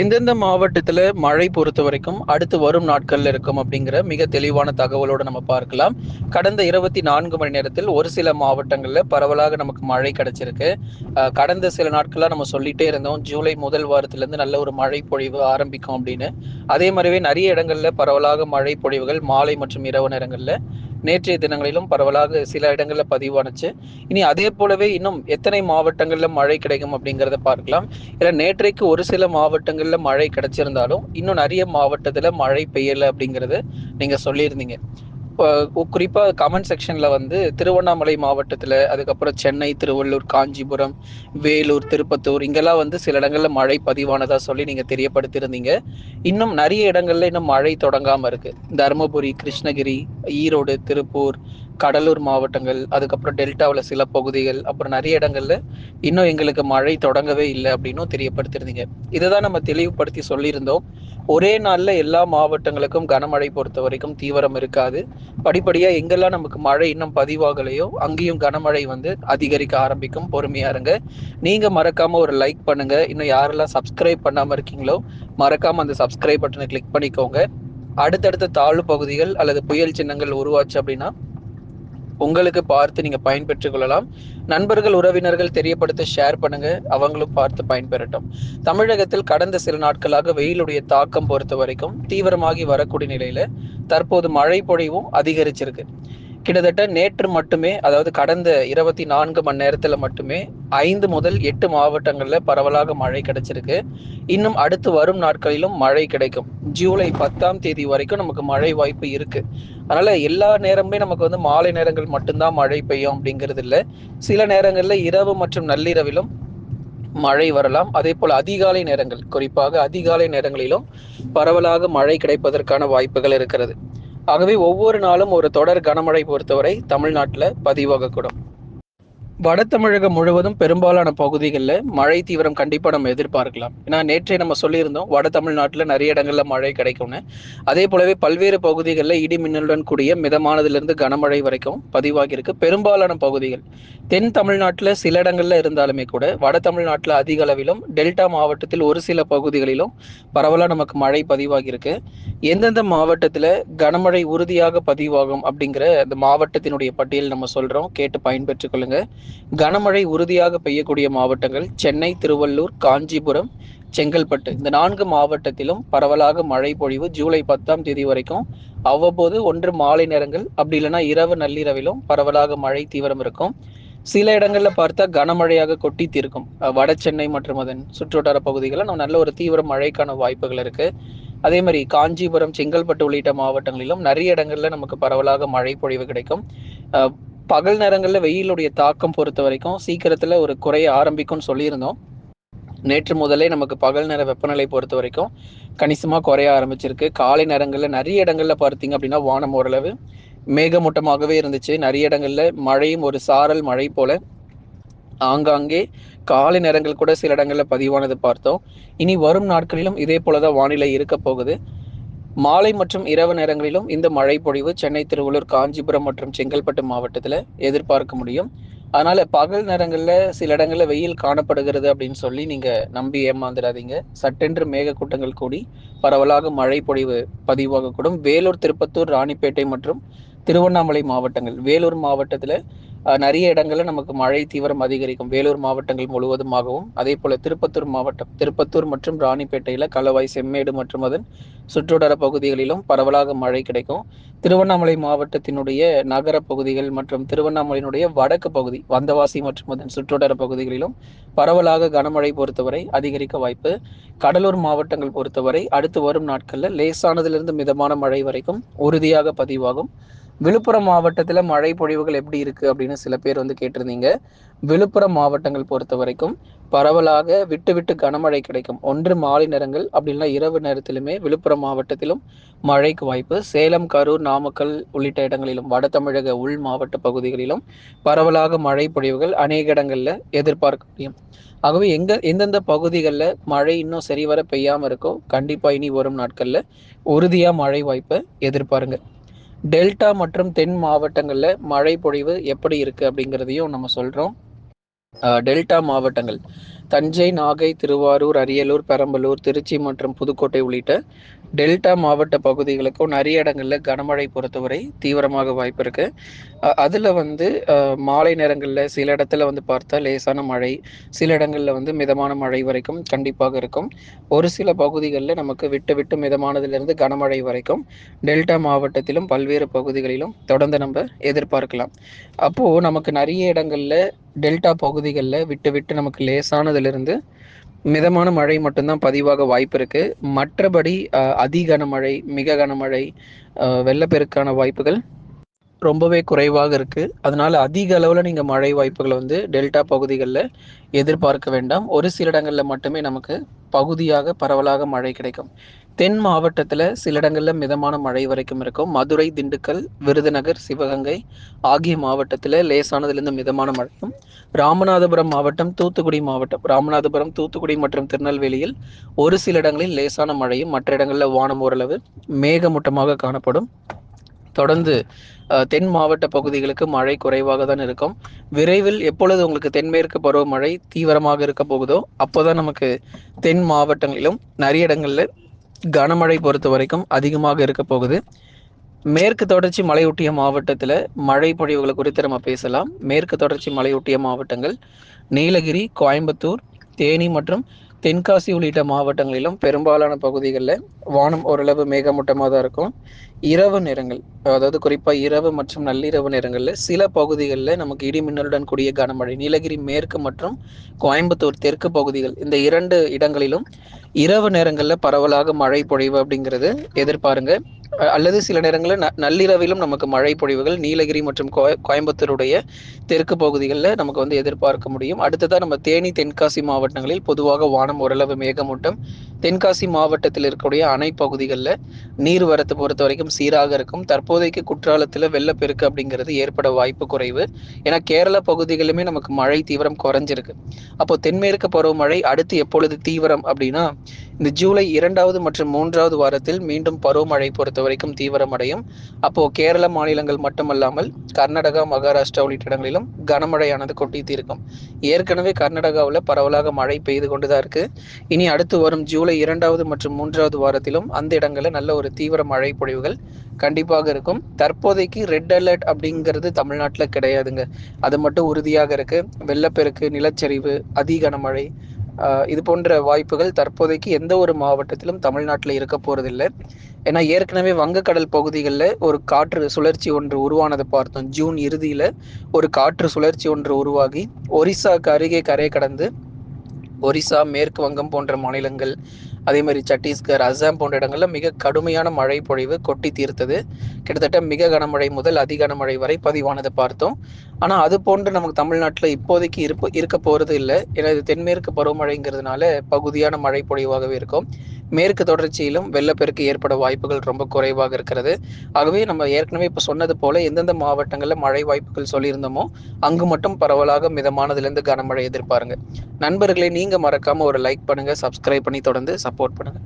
எந்தெந்த மாவட்டத்தில் மழை பொறுத்த வரைக்கும் அடுத்து வரும் நாட்களில் இருக்கும் அப்படிங்கிற மிக தெளிவான தகவலோடு நம்ம பார்க்கலாம். கடந்த இருபத்தி நான்கு மணி நேரத்தில் ஒரு சில மாவட்டங்களில் பரவலாக நமக்கு மழை கிடைச்சிருக்கு. கடந்த சில நாட்களாக நம்ம சொல்லிட்டே இருந்தோம் ஜூலை முதல் வாரத்திலேருந்து நல்ல ஒரு மழை பொழிவு ஆரம்பிக்கும் அப்படின்னு. அதே மாதிரிவே நிறைய இடங்களில் பரவலாக மழை பொழிவுகள் மாலை மற்றும் இரவு நேரங்களில் நேற்றைய தினங்களிலும் பரவலாக சில இடங்களில் பதிவானுச்சு. இனி அதே போலவே இன்னும் எத்தனை மாவட்டங்களில் மழை கிடைக்கும் அப்படிங்கிறத பார்க்கலாம். இல்லை நேற்றைக்கு ஒரு சில மாவட்டங்களில் மழை கிடைச்சிருந்தாலும் இன்னும் நிறைய மாவட்டத்தில் மழை பெய்யலை அப்படிங்கிறது நீங்கள் சொல்லியிருந்தீங்க. குறிப்பாக கமெண்ட் செக்ஷனில் வந்து திருவண்ணாமலை மாவட்டத்தில் அதுக்கப்புறம் சென்னை திருவள்ளூர் காஞ்சிபுரம் வேலூர் திருப்பத்தூர் இங்கெல்லாம் வந்து சில இடங்களில் மழை பதிவானதாக சொல்லி நீங்கள் தெரியப்படுத்தியிருந்தீங்க. இன்னும் நிறைய இடங்கள்ல இன்னும் மழை தொடங்காமல் இருக்கு. தருமபுரி கிருஷ்ணகிரி ஈரோடு திருப்பூர் கடலூர் மாவட்டங்கள் அதுக்கப்புறம் டெல்டாவில் சில பகுதிகள் அப்புறம் நிறைய இடங்கள்ல இன்னும் எங்களுக்கு மழை தொடங்கவே இல்லை அப்படின்னும் தெரியப்படுத்திருந்தீங்க. இதை தான் நம்ம தெளிவுபடுத்தி சொல்லியிருந்தோம். ஒரே நாளில் எல்லா மாவட்டங்களுக்கும் கனமழை பொறுத்த வரைக்கும் தீவிரம் இருக்காது. படிப்படியாக எங்கெல்லாம் நமக்கு மழை இன்னும் பதிவாகலையோ அங்கேயும் கனமழை வந்து அதிகரிக்க ஆரம்பிக்கும். பொறுமையா இருங்க. நீங்கள் மறக்காமல் ஒரு லைக் பண்ணுங்க. இன்னும் யாரெல்லாம் சப்ஸ்கிரைப் பண்ணாமல் இருக்கீங்களோ மறக்காமல் அந்த சப்ஸ்கிரைப் பட்டனை கிளிக் பண்ணிக்கோங்க. அடுத்தடுத்த தாழ்வு பகுதிகள் அல்லது புயல் சின்னங்கள் உருவாச்சு அப்படின்னா உங்களுக்கு பார்த்து நீங்க பயன்பெற்றுக் கொள்ளலாம். நண்பர்கள் உறவினர்கள் தெரியப்படுத்த ஷேர் பண்ணுங்க. அவங்களும் பார்த்து பயன்பெறட்டும். தமிழகத்தில் கடந்த சில நாட்களாக வெயிலுடைய தாக்கம் பொறுத்த வரைக்கும் தீவிரமாகி வரக்கூடிய நிலையில தற்போது மழை பொழிவும் அதிகரிச்சிருக்கு. கிட்டத்தட்ட நேற்று மட்டுமே அதாவது கடந்த இருபத்தி நான்கு மணி நேரத்துல மட்டுமே ஐந்து முதல் எட்டு மாவட்டங்கள்ல பரவலாக மழை கிடைச்சிருக்கு. இன்னும் அடுத்து வரும் நாட்களிலும் மழை கிடைக்கும். ஜூலை பத்தாம் தேதி வரைக்கும் நமக்கு மழை வாய்ப்பு இருக்கு. அதனால எல்லா நேரமுமே நமக்கு வந்து மாலை நேரங்கள் மட்டும்தான் மழை பெய்யும் அப்படிங்கிறது இல்லை சில நேரங்கள்ல இரவு மற்றும் நள்ளிரவிலும் மழை வரலாம். அதே போல் அதிகாலை நேரங்கள் குறிப்பாக அதிகாலை நேரங்களிலும் பரவலாக மழை கிடைப்பதற்கான வாய்ப்புகள் இருக்கிறது. ஆகவே ஒவ்வொரு நாளும் ஒரு தொடர் கனமழை பொறுத்தவரை தமிழ்நாட்டில் பதிவாகக்கூடும். வட தமிழகம் முழுவதும் பெரும்பாலான பகுதிகளில் மழை தீவிரம் கண்டிப்பாக நம்ம எதிர்பார்க்கலாம். ஏன்னா நேற்றே நம்ம சொல்லியிருந்தோம் வட தமிழ்நாட்டில் நிறைய இடங்களில் மழை கிடைக்கும்னு. அதே போலவே பல்வேறு பகுதிகளில் இடி மின்னலுடன் கூடிய மிதமானதிலிருந்து கனமழை வரைக்கும் பதிவாகியிருக்கு. பெரும்பாலான பகுதிகள் தென் தமிழ்நாட்டில் சில இடங்களில் இருந்தாலுமே கூட வட தமிழ்நாட்டில் அதிக அளவிலும் டெல்டா மாவட்டத்தில் ஒரு சில பகுதிகளிலும் பரவலாக நமக்கு மழை பதிவாகியிருக்கு. எந்தெந்த மாவட்டத்தில் கனமழை உறுதியாக பதிவாகும் அப்படிங்கிற அந்த மாவட்டத்தினுடைய பட்டியல் நம்ம சொல்கிறோம் கேட்டு பயன்பெற்றுக் கொள்ளுங்கள் கனமழை உறுதியாக பெய்யக்கூடிய மாவட்டங்கள் சென்னை திருவள்ளூர் காஞ்சிபுரம் செங்கல்பட்டு. இந்த நான்கு மாவட்டத்திலும் பரவலாக மழை பொழிவு ஜூலை பத்தாம் தேதி வரைக்கும். அவ்வப்போது ஒன்று மாலை நேரங்கள் அப்படி இல்லைன்னா இரவு நள்ளிரவிலும் பரவலாக மழை தீவிரம் இருக்கும். சில இடங்கள்ல பார்த்தா கனமழையாக கொட்டி தீர்க்கும். வட சென்னை மற்றும் அதன் சுற்றுவட்டார பகுதிகளில் நம்ம நல்ல ஒரு தீவிர மழைக்கான வாய்ப்புகள் இருக்கு. அதே மாதிரி காஞ்சிபுரம் செங்கல்பட்டு உள்ளிட்ட மாவட்டங்களிலும் நிறைய இடங்கள்ல நமக்கு பரவலாக மழை பொழிவு கிடைக்கும். பகல் நேரங்களில் வெயிலுடைய தாக்கம் பொறுத்த வரைக்கும் சீக்கிரத்தில் ஒரு குறைய ஆரம்பிக்கும்னு சொல்லியிருந்தோம். நேற்று முதலே நமக்கு பகல் நேர வெப்பநிலை பொறுத்த வரைக்கும் கணிசமாக குறைய ஆரம்பிச்சிருக்கு. காலை நேரங்களில் நிறைய இடங்களில் பார்த்தீங்க அப்படின்னா வானம் ஓரளவு மேகமூட்டமாகவே இருந்துச்சு. நிறைய இடங்களில் மழையும் ஒரு சாரல் மழை போல ஆங்காங்கே காலை நேரங்கள் கூட சில இடங்களில் பதிவானது பார்த்தோம். இனி வரும் நாட்களிலும் இதே போலதான் வானிலை இருக்க போகுது. மாலை மற்றும் இரவு நேரங்களிலும் இந்த மழை பொழிவு சென்னை திருவள்ளூர் காஞ்சிபுரம் மற்றும் செங்கல்பட்டு மாவட்டத்தில் எதிர்பார்க்க முடியும். அதனால பகல் நேரங்களில் சில இடங்களில் வெயில் காணப்படுகிறது அப்படின்னு சொல்லி நீங்க நம்பி ஏமாந்துடாதீங்க சட்டென்று மேகக்கூட்டங்கள் கூடி பரவலாக மழை பொழிவு பதிவாகக்கூடும். வேலூர் திருப்பத்தூர் ராணிப்பேட்டை மற்றும் திருவண்ணாமலை மாவட்டங்கள். வேலூர் மாவட்டத்தில் நிறைய இடங்களில் நமக்கு மழை தீவிரம் அதிகரிக்கும். வேலூர் மாவட்டங்கள் முழுவதுமாகவும். அதே போல திருப்பத்தூர் மாவட்டம் திருப்பத்தூர் மற்றும் ராணிப்பேட்டையில் கலவாய் செம்மேடு மற்றும் அதன் சுற்றுவட்டார பகுதிகளிலும் பரவலாக மழை கிடைக்கும். திருவண்ணாமலை மாவட்டத்தினுடைய நகர பகுதிகள் மற்றும் திருவண்ணாமலையினுடைய வடக்கு பகுதி வந்தவாசி மற்றும் அதன் சுற்றுவட்டார பகுதிகளிலும் பரவலாக கனமழை பொறுத்தவரை அதிகரிக்க வாய்ப்பு. கடலூர் மாவட்டங்கள் பொறுத்தவரை அடுத்து வரும் நாட்களில் லேசானதிலிருந்து மிதமான மழை வரைக்கும் உறுதியாக பதிவாகும். விழுப்புரம் மாவட்டத்தில் மழை பொழிவுகள் எப்படி இருக்குது அப்படின்னு சில பேர் வந்து கேட்டிருந்தீங்க. விழுப்புரம் மாவட்டங்கள் பொறுத்த வரைக்கும் பரவலாக விட்டு விட்டு கனமழை கிடைக்கும். ஒன்று மாலை நேரங்கள் அப்படின்னா இரவு நேரத்திலுமே விழுப்புரம் மாவட்டத்திலும் மழைக்கு வாய்ப்பு. சேலம் கரூர் நாமக்கல் உள்ளிட்ட இடங்களிலும் வட தமிழக உள் மாவட்ட பகுதிகளிலும் பரவலாக மழை பொழிவுகள் அநேக இடங்களில் எதிர்பார்க்க முடியும். ஆகவே எங்க எந்தெந்த பகுதிகளில் மழை இன்னும் சரிவர பெய்யாமல் இருக்கோ கண்டிப்பாக இனி வரும் நாட்களில் உறுதியாக மழை வாய்ப்பை எதிர்பாருங்க. டெல்டா மற்றும் தென் மாவட்டங்களில் மழை பொழிவு எப்படி இருக்கு அப்படிங்கிறதையும் நம்ம சொல்றோம். டெல்டா மாவட்டங்கள் தஞ்சை நாகை திருவாரூர் அரியலூர் பெரம்பலூர் திருச்சி மற்றும் புதுக்கோட்டை உள்ளிட்ட டெல்டா மாவட்ட பகுதிகளுக்கும் நிறைய இடங்களில் கனமழை பொறுத்தவரை தீவிரமாக வாய்ப்பு இருக்கு. அதில் வந்து மாலை நேரங்களில் சில இடத்துல வந்து பார்த்தா லேசான மழை சில இடங்களில் வந்து மிதமான மழை வரைக்கும் கண்டிப்பாக இருக்கும். ஒரு சில பகுதிகளில் நமக்கு விட்டு விட்டு மிதமானதிலிருந்து கனமழை வரைக்கும் டெல்டா மாவட்டத்திலும் பல்வேறு பகுதிகளிலும் தொடர்ந்து நம்ம எதிர்பார்க்கலாம். அப்போது நமக்கு நிறைய இடங்களில் டெல்டா பகுதிகளில் விட்டு விட்டு நமக்கு லேசானதுலேருந்து மிதமான மழை மட்டும்தான் பதிவாக வாய்ப்பு இருக்கு. மற்றபடி அதி கனமழை மிக கனமழை வெள்ளப்பெருக்கான வாய்ப்புகள் ரொம்பவே குறைவாக இருக்கு. அதனால அதிக அளவில் நீங்கள் மழை வாய்ப்புகளை வந்து டெல்டா பகுதிகளில் எதிர்பார்க்க வேண்டாம். ஒரு சில இடங்களில் மட்டுமே நமக்கு பகுதியாக பரவலாக மழை கிடைக்கும். தென் மாவட்டத்தில் சில இடங்களில் மிதமான மழை வரைக்கும் இருக்கும். மதுரை திண்டுக்கல் விருதுநகர் சிவகங்கை ஆகிய மாவட்டத்தில் லேசானதுலேருந்து மிதமான மழையும் ராமநாதபுரம் மாவட்டம் தூத்துக்குடி மாவட்டம் ராமநாதபுரம் தூத்துக்குடி மற்றும் திருநெல்வேலியில் ஒரு சில இடங்களில் லேசான மழையும் மற்ற இடங்களில் வானம் ஓரளவு மேகமூட்டமாக காணப்படும். தொடர்ந்து தென் மாவட்ட பகுதிகளுக்கு மழை குறைவாக தான் இருக்கும். விரைவில் எப்பொழுது உங்களுக்கு தென்மேற்கு பருவமழை தீவிரமாக இருக்க போகுதோ அப்போதான் நமக்கு தென் மாவட்டங்களிலும் நிறைய இடங்களில் கனமழை பொறுத்த வரைக்கும் அதிகமாக இருக்க போகுது. மேற்கு தொடர்ச்சி மலையொட்டிய மாவட்டத்தில் மழை பொழிவுகளை குறித்து நம்ம பேசலாம். மேற்கு தொடர்ச்சி மலையொட்டிய மாவட்டங்கள் நீலகிரி கோயம்புத்தூர் தேனி மற்றும் தென்காசி உள்ளிட்ட மாவட்டங்களிலும் பெரும்பாலான பகுதிகளில் வானம் ஓரளவு மேகமூட்டமாக தான் இருக்கும். இரவு நேரங்கள் அதாவது குறிப்பாக இரவு மற்றும் நள்ளிரவு நேரங்களில் சில பகுதிகளில் நமக்கு இடி மின்னலுடன் கூடிய கனமழை நீலகிரி மேற்கு மற்றும் கோயம்புத்தூர் தெற்கு பகுதிகள் இந்த இரண்டு இடங்களிலும் இரவு நேரங்களில் பரவலாக மழை பொழிவு அப்படிங்கிறது எதிர்பாருங்க. அல்லது சில நேரங்களில் நள்ளிரவிலும் நமக்கு மழை பொழிவுகள் நீலகிரி மற்றும் கோயம்புத்தூருடைய தெற்கு பகுதிகளில் நமக்கு வந்து எதிர்பார்க்க முடியும். அடுத்ததான் நம்ம தேனி தென்காசி மாவட்டங்களில் பொதுவாக வானம் ஓரளவு மேகமூட்டம். தென்காசி மாவட்டத்தில் இருக்கக்கூடிய அணை பகுதிகளில் நீர்வரத்து பொறுத்த வரைக்கும் சீராக இருக்கும். தற்போதைக்கு குற்றாலத்தில் வெள்ளப்பெருக்கு அப்படிங்கிறது ஏற்பட வாய்ப்பு குறைவு. ஏன்னா கேரள பகுதிகளுமே நமக்கு மழை தீவிரம் குறைஞ்சிருக்கு. அப்போ தென்மேற்கு பருவமழை அடுத்து எப்பொழுது தீவிரம் அப்படின்னா இந்த ஜூலை இரண்டாவது மற்றும் மூன்றாவது வாரத்தில் மீண்டும் பருவமழை பொறுத்தவரை வரைக்கும் தீவிரமடையும். அப்போ கேரள மாநிலங்கள் மட்டுமல்லாமல் கர்நாடகா மகாராஷ்டிரா உள்ளிட்ட இடங்களிலும் கனமழையானது கொட்டி தீர்க்கும் ஏற்கனவே கர்நாடகாவில் பரவலாக மழை பெய்து கொண்டுதான் இருக்கு. இனி அடுத்து வரும் ஜூலை இரண்டாவது மற்றும் மூன்றாவது வாரத்திலும் அந்த இடங்களில் நல்ல ஒரு தீவிர மழை பொழிவுகள் கண்டிப்பாக இருக்கும். தற்போதைக்கு ரெட் அலர்ட் அப்படிங்கிறது தமிழ்நாட்டில் கிடையாதுங்க. அது மட்டும் உறுதியாக இருக்கு. வெள்ளப்பெருக்கு நிலச்சரிவு அதிகன மழை இது போன்ற வாய்ப்புகள் தற்போதைக்கு எந்த ஒரு மாவட்டத்திலும் தமிழ்நாட்டில் இருக்க போறதில்லை. ஏன்னா ஏற்கனவே வங்கக்கடல் பகுதிகளில் ஒரு காற்று சுழற்சி ஒன்று உருவானதை பார்த்தோம். ஜூன் இறுதியில் ஒரு காற்று சுழற்சி ஒன்று உருவாகி ஒரிசாக்கு அருகே கரை கடந்து ஒரிசா மேற்கு வங்கம் போன்ற மாநிலங்கள் அதே மாதிரி சத்தீஸ்கர் அசாம் போன்ற இடங்களில் மிக கடுமையான மழை பொழிவு கொட்டி தீர்த்தது. கிட்டத்தட்ட மிக கனமழை முதல் அதி கனமழை வரை பதிவானதை பார்த்தோம். ஆனால் அது போன்று நமக்கு தமிழ்நாட்டில் இப்போதைக்கு இருப்ப இருக்க போகிறது இல்லை ஏன்னா இது தென்மேற்கு பருவமழைங்கிறதுனால பகுதியான மழை பொழிவாகவே இருக்கும். மேற்கு தொடர்ச்சியிலும் வெள்ளப்பெருக்கு ஏற்பட வாய்ப்புகள் ரொம்ப குறைவாக இருக்கிறது. ஆகவே நம்ம ஏற்கனவே இப்போ சொன்னது போல எந்தெந்த மாவட்டங்களில் மழை வாய்ப்புகள் சொல்லியிருந்தோமோ அங்கு மட்டும் பரவலாக மிதமானதுலேருந்து கனமழை எதிர்பாருங்க. நண்பர்களை நீங்கள் மறக்காமல் ஒரு லைக் பண்ணுங்கள் சப்ஸ்கிரைப் பண்ணி தொடர்ந்து சப்போர்ட் பண்ணுங்கள்